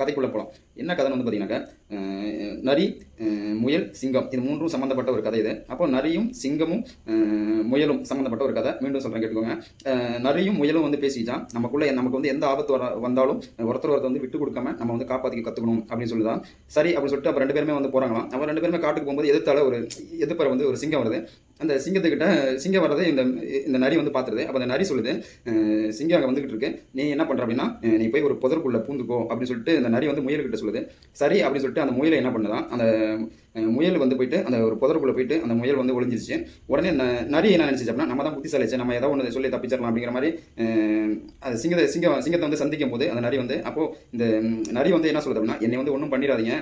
கதைக்குள்ளே போகலாம் என்ன கதைன்னு வந்து பார்த்தீங்கன்னாக்கா நரி முயல் சிங்கம் இது மூன்றும் சம்மந்தப்பட்ட ஒரு கதை இது. அப்போ நரியும் சிங்கமும் முயலும் சம்மந்தப்பட்ட ஒரு கதை. மீண்டும் சொல்கிறேன் கேட்டுக்கோங்க. நரியும் முயலும் வந்து பேசிச்சான் நமக்குள்ளே நமக்கு வந்து எந்த ஆபத்து வர வந்தாலும் ஒருத்தர் ஒருத்தர் வந்து விட்டு கொடுக்காம நம்ம வந்து காப்பாற்றிக்க கற்றுக்கணும் அப்படின்னு சொல்லுதான். சரி அப்படின்னு சொல்லிட்டு அப்போ ரெண்டு பேருமே வந்து போகிறாங்களாம் அவன் ரெண்டு பேருமே காட்டுக்கு போகும்போது எதிர்த்தால ஒரு எதிர்ப்பற வந்து ஒரு சிங்கம் வருது. அந்த சிங்கத்துக்கிட்ட சிங்கம் வர்றதை இந்த இந்த நரி வந்து பார்த்துருது அப்போ அந்த நரி சொல்லுது சிங்கம் அங்கே வந்துகிட்டு இருக்கு. நீ என்ன பண்ணுற அப்படின்னா நீ போய் ஒரு புதற்குள்ளே பூந்துக்கோ அப்படின்னு சொல்லிட்டு அந்த நரி வந்து முயல்கிட்ட சொல்லுது. சரி அப்படின்னு சொல்லிட்டு அந்த முயலை என்ன பண்ணுதான் அந்த முயல் வந்து போயிட்டு அந்த ஒரு புதற்குள்ளே போயிட்டு அந்த முயல் வந்து ஒளிஞ்சிருச்சு. உடனே ந- நரி என்ன நினச்சிச்சு அப்படின்னா நம்ம தான் புத்திசாலிச்சு நம்ம ஏதோ ஒன்று சொல்லி தப்பிச்சிடலாம் அப்படிங்கிற மாதிரி சிங்கத்தை சிங்கம் சிங்கத்தை வந்து சந்திக்கும் போது அந்த நரி வந்து அப்போ இந்த நரி வந்து என்ன சொல்லுது அப்படின்னா என்னை வந்து ஒன்றும் பண்ணிடாதீங்க.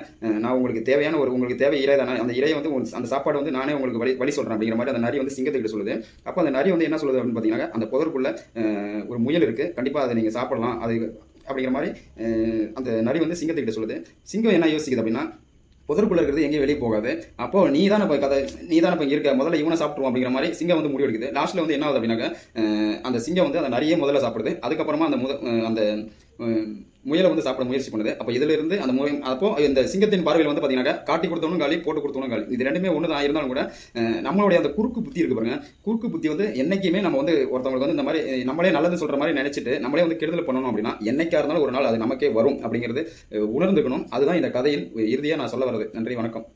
நான் உங்களுக்கு தேவையான ஒரு உங்களுக்கு தேவை இறை தானே. அந்த இறையை வந்து அந்த சாப்பாடு வந்து நானே உங்களுக்கு வழி வழி சொல்கிறேன் அப்படிங்கிற மாதிரி அந்த நரி வந்து சிங்கத்துக்கிட்ட சொல்லுது. அப்போ அந்த நரி வந்து என்ன சொல்லுது அப்படின்னு பார்த்தீங்கன்னா அந்த புதருக்குள்ள ஒரு முயல் இருக்கு. கண்டிப்பாக அதை நீங்கள் சாப்பிடலாம். அது அப்படிங்கிற மாதிரி அந்த நரி வந்து சிங்கத்துக்கிட்ட சொல்லுது. சிங்கம் என்ன யோசிக்குது அப்படின்னா புதருக்குள்ள இருக்கிறது எங்கேயும் வெளியே போகாது. அப்போ நீ தானே இப்போ கதை நீ தானே இப்போ இருக்க. முதல்ல இவனை சாப்பிடுவோம் அப்படிங்கிற மாதிரி சிங்கம் வந்து முடிவெடுக்குது லாஸ்ட்டில் லாஸ்ட்ல வந்து என்ன ஆகுது அப்படின்னாக்க அந்த சிங்கம் வந்து அந்த நிறைய முதல்ல சாப்பிடுது. அதுக்கப்புறமா அந்த முத அந்த முயலை வந்து சாப்பிட முயற்சி பண்ணுது. அப்போ இதுல இருந்து அந்த முய அப்போ இந்த சிங்கத்தின் பார்வையில் வந்து பார்த்தீங்கன்னா காட்டி கொடுத்தவனும் காலி போட்டு கொடுத்தவனும் காலி. இது ரெண்டுமே ஒன்று தான் இருந்தாலும் கூட நம்மளுடைய அந்த குறுக்கு புத்தி இருக்கு பாருங்க. குறுக்கு புத்தி வந்து என்னைக்குமே நம்ம வந்து ஒருத்தவங்களுக்கு வந்து இந்த மாதிரி நம்மளே நல்லது சொல்ற மாதிரி நினைச்சிட்டு நம்மளே வந்து கெடுதல் பண்ணணும் அப்படின்னா என்னைக்கா இருந்தாலும் ஒரு நாள் அது நமக்கே வரும் அப்படிங்கிறது உணர்ந்துக்கணும். அதுதான் இந்த கதையில் இறுதியாக நான் சொல்ல வர்றது. நன்றி வணக்கம்.